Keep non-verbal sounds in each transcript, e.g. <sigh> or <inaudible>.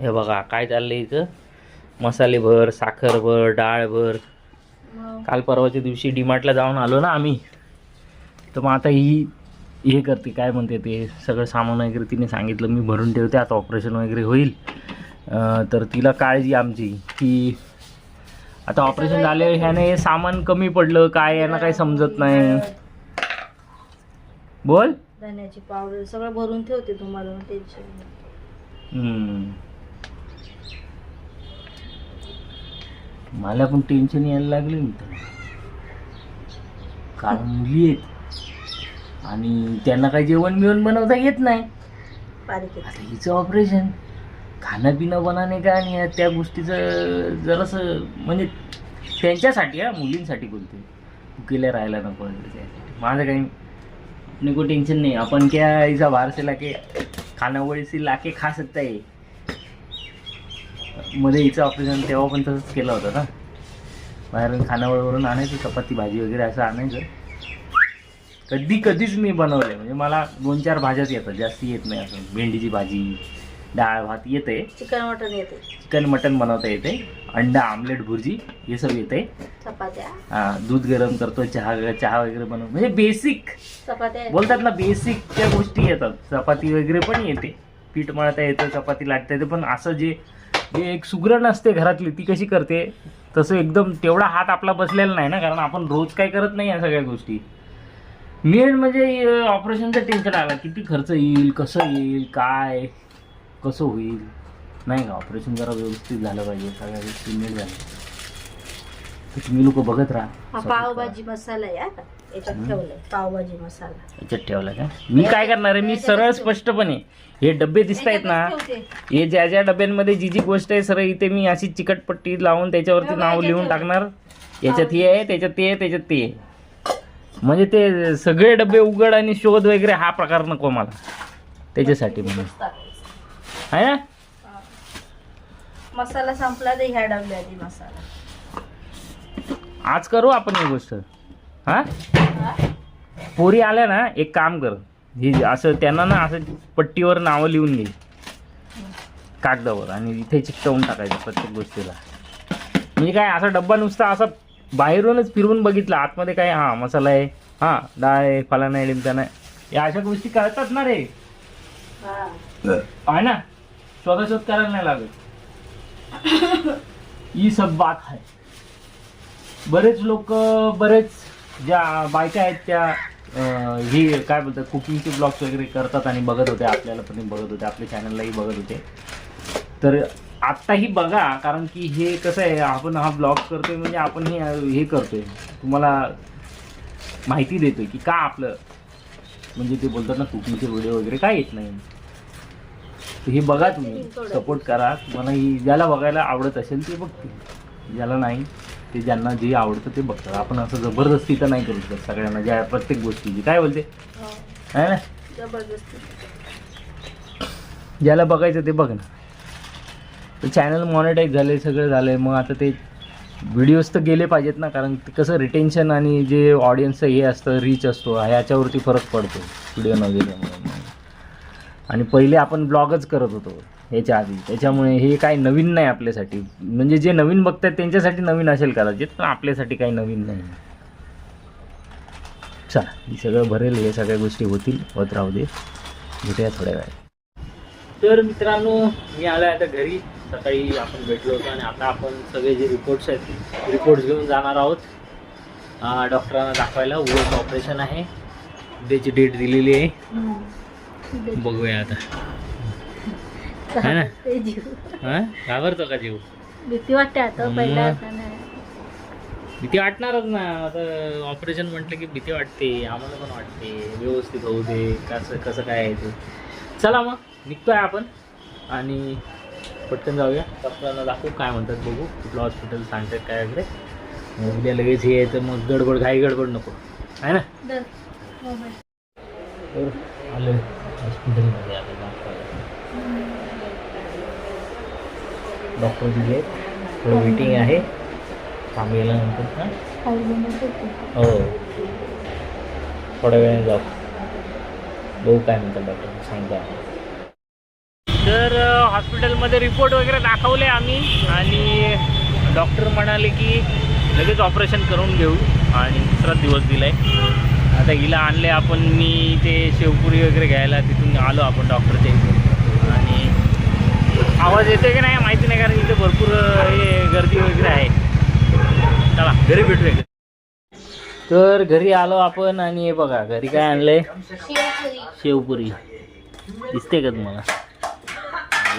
हे बघा काय चाललंय इथं? मसाले भर साखर भर डाळ भर काल परवाच्या दिवशी डीमार्टला जाऊन आलो ना आम्ही. तर मग आता ही हे करते काय म्हणते ते सगळं सामान वगैरे तिने सांगितलं मी भरून ठेवते आता ऑपरेशन वगैरे होईल. तर तिला काळजी आमची की आता ऑपरेशन झाले ह्याने सामान कमी पडलं काय यांना काही समजत नाही. बोल. धन्याची पावडर सगळं भरून ठेवते तुम्हाला टेन्शन मला पण टेन्शन यायला लागले मित्र कारण मुली आहेत. आणि त्यांना काही जेवण बिवण बनवता येत नाही. आता हिचं ऑपरेशन खाणं पिणं बनाने का आणि त्या गोष्टीचं जरासं म्हणजे त्यांच्यासाठी हा मुलींसाठी बोलते भुकेल्या राहायला नको त्यासाठी. माझं काही अपने को टेंशन नहीं. अपन क्या ऐसा बाहर से लाके खाना वळी लाके खा सकता है मध्ये हिचं ऑपरेशन तेव्हा पण तसंच केलं होतं ना. बाहेरून खानावळीवरून आणायचं चपाती भाजी वगैरे असं आणायचं. कधी कधीच मी बनवलंय म्हणजे मला दोन चार भाज्याच येतात जास्ती येत नाही असं. भेंडीची भाजी डाळ भात येते. चिकन मटन येते. चिकन मटन बनवता येते. अंडा आमलेट भुर्जी हे सगळं येते. चपात्या. हा, दूध गरम करतो चहा चहा वगैरे बनव म्हणजे बेसिक चपात्या. बोलतात ना बेसिक त्या गोष्टी येतात. चपाती वगैरे पण येते. पीठ मळता येतं चपाती लाटता येते. पण असं जे जे एक सुगरण असते घरातली ती कशी करते? तसं एकदम तेवढा हात आपला बसलेला नाही ना कारण आपण रोज काय करत नाही या सगळ्या गोष्टी. मेन म्हणजे ऑपरेशनचं टेन्शन आलं. किती खर्च येईल कसं येईल काय कसं होईल? नाही का ऑपरेशन जरा व्यवस्थित झालं पाहिजे सगळ्या गोष्टी नीट झाल्या. तुम्ही लोक बघत राहा. पावभाजी मसाला का? याच्यात ठेवलंय पावभाजी मसाला. याच्यात ठेवला का? मी काय करणार आहे? मी सरळ स्पष्टपणे हे डबे दिसत आहेत ना. हे ज्या ज्या डब्यांमध्ये जी जी गोष्ट आहे सरळ इथे मी अशी चिकटपट्टी लावून त्याच्यावरती नाव लिहून टाकणार. याच्यात हे आहे त्याच्यात ते आहे त्याच्यात ते आहे. म्हणजे ते सगळे डबे उघड आणि शोध वगैरे हा प्रकार नको मला त्याच्यासाठी म्हणून. आहे ना. मसाला संपला तर ह्या आधी मसाला. आज करू आपण ही गोष्ट? हा? पोरी आल्या ना एक काम कर. हे असं त्यांना ना असं पट्टीवर नावं लिहून घे. कागदावर आणि इथे चिकटवून टाकायचं प्रत्येक गोष्टीला. म्हणजे काय असा डब्बा नुसता असा बाहेरूनच फिरवून बघितला. आतमध्ये काय हा मसाला आहे हा डाळ आहे फलाना आहे लिमकाना आहे. या अशा गोष्टी कळतात ना रे. आहे ना? शोधा शोध करायला नाही लागत. <coughs> ही सब बात आहे. बरेच लोक बरेच ज्या बायका आहेत त्या हे काय बोलतात कुकिंगचे ब्लॉग्स वगैरे करतात आणि बघत होते आपल्याला पण बघत होते आपल्या चॅनललाही बघत होते. तर आत्ताही बघा कारण की हे कसं आहे आपण हा ब्लॉग करतोय म्हणजे आपण हे हे करतोय. तुम्हाला माहिती देतोय की का आपलं म्हणजे ते बोलतात ना कुकिंगचे व्हिडिओ वगैरे काय येत नाही. तर हे बघा तुम्ही सपोर्ट करा. तुम्हाला ही ज्याला बघायला आवडत असेल ते बघतील. ज्याला नाही ते ज्यांना जे आवडतं ते बघतात. आपण असं जबरदस्ती तर नाही करू शकत सगळ्यांना ज्या प्रत्येक गोष्टीची. काय बोलते? हो. आहे ना? जबरदस्ती. ज्याला बघायचं ते बघ ना. तर चॅनल मॉनिटाईज झाले सगळं झालं आहे मग आता ते व्हिडिओज तर गेले पाहिजेत ना कारण कसं रिटेन्शन आणि जे ऑडियन्सचं हे असतं रीच असतो ह्याच्यावरती फरक पडतो. व्हिडिओ न गेल्यामुळे. आणि पहिले आपण ब्लॉगच करत होतो. याच्या आधी. त्याच्यामुळे हे काही नवीन नाही आपल्यासाठी. म्हणजे जे नवीन बघतात त्यांच्यासाठी नवीन असेल कदाचित पण आपल्यासाठी काही नवीन नाही. चला हे सगळं भरेल हे सगळ्या गोष्टी होतील. होत राहू दे. भेटूया थोड्या वेळात तर मित्रांनो मी आलो आता घरी. सकाळी आपण भेटलो होतो आणि आता आपण सगळे जे रिपोर्ट्स आहेत रिपोर्ट्स घेऊन जाणार आहोत. डॉक्टरांना दाखवायला. उद्याचं ऑपरेशन आहे. उद्याची डेट दिलेली आहे. बघूया आता. है ना? हां? घाबरतो का जीव? भीती वाटते आता मग. पहिला नाही. भीती वाटणारच ना. आता ऑपरेशन म्हटलं की भीती वाटते आम्हाला पण वाटते. व्यवस्थित होऊ दे कसं कसं काय आहे ते. चला मग निघतोय आपण. आणि पटकन जाऊया. डॉक्टरांना दाखवू काय म्हणतात बघू. कुठलं हॉस्पिटल सांगतात काय वगैरे. मग उद्या लगेच हे तर मग गडबड घाई गडबड नको. आहे ना? दर. मोबाईल. तर आलं हॉस्पिटलमध्ये आता दाखवायला डॉक्टर दिले. थोडं मीटिंग आहे. काम गेल्यानंतर हो? थोड्या वेळाने जाऊ. बघू काय म्हणतात डॉक्टर सांगता तर हॉस्पिटलमध्ये रिपोर्ट वगैरे दाखवले आम्ही आणि डॉक्टर म्हणाले की लगेच ऑपरेशन करून घेऊ. आणि दुसरा दिवस दिलाय. आता हिला आणले आपण मी ते शेवपुरी वगैरे घ्यायला तिथून आलो आपण डॉक्टरच्या इथून. आणि आवाज येते की नाही माहिती नाही कारण इथे भरपूर हे गर्दी वगैरे आहे. चला. घरी भेटूया. तर घरी आलो आपण आणि हे बघा घरी काय आणलंय? शेवपुरी. दिसते का तुम्हाला?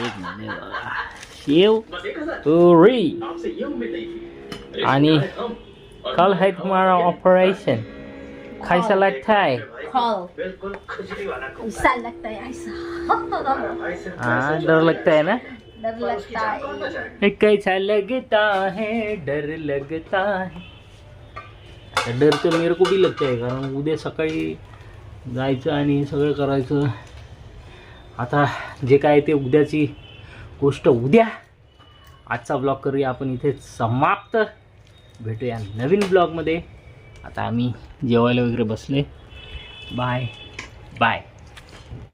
एक मिनिट बघा. शेव पुरी आणि कल है तुम्हारा ऑपरेशन कैसा लगता है खाओ ऐसा लगता है ऐसा हाँ डर लगता है ना? डर लगता है कैसा लगता है डर लगता है. डर तर मेरे को भी लगता है कारण उद्या सकाळी जायचं आणि सगळं करायचं. आता जे काय ते उद्याची गोष्ट उद्या. आजचा ब्लॉग करूया आपण इथे समाप्त. भेटूया नवीन ब्लॉगमध्ये. आता आम्ही जेवायला वगैरे बसले. Bye bye